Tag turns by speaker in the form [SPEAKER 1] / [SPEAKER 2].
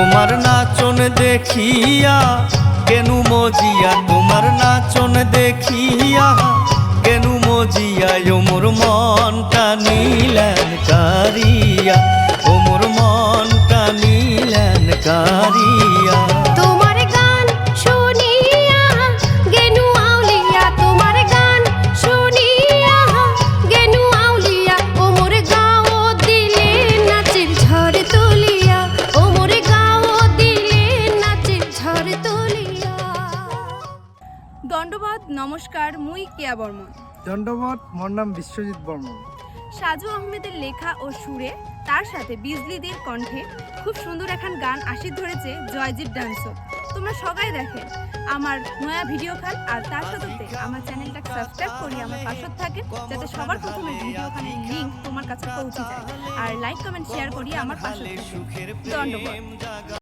[SPEAKER 1] তোমার নাচন দেখিয়া, কেনু মজিয়া তোমার নাচন দেখিয়া, কেনু মজিয়া ও মোর মনটা নিলেন কারিয়া ও মোর মনটা নিলেন কারিয়া
[SPEAKER 2] দণ্ডবাদ নমস্কার মুই কেয়া বর্মন।
[SPEAKER 3] দণ্ডবত মোর নাম বিশ্বজিৎ বর্মন।
[SPEAKER 2] সাজু আহমেদের লেখা ও সুরে তার সাথে বিজলিদির কণ্ঠে খুব সুন্দর এখন গান আসি ধরেছে জয়জিৎ ডান্সও। তোমরা সবাই দেখেন আমার নয়া ভিডিও খান আর তার সাথে আমার চ্যানেলটাকে সাবস্ক্রাইব করি আমার পাশত থাকে যাতে সবার প্রথমে ভিডিও খানের লিঙ্ক তোমার কাছে পৌঁছে যায়। আর লাইক কমেন্ট শেয়ার করি আমার পাশে। ধন্যবাদ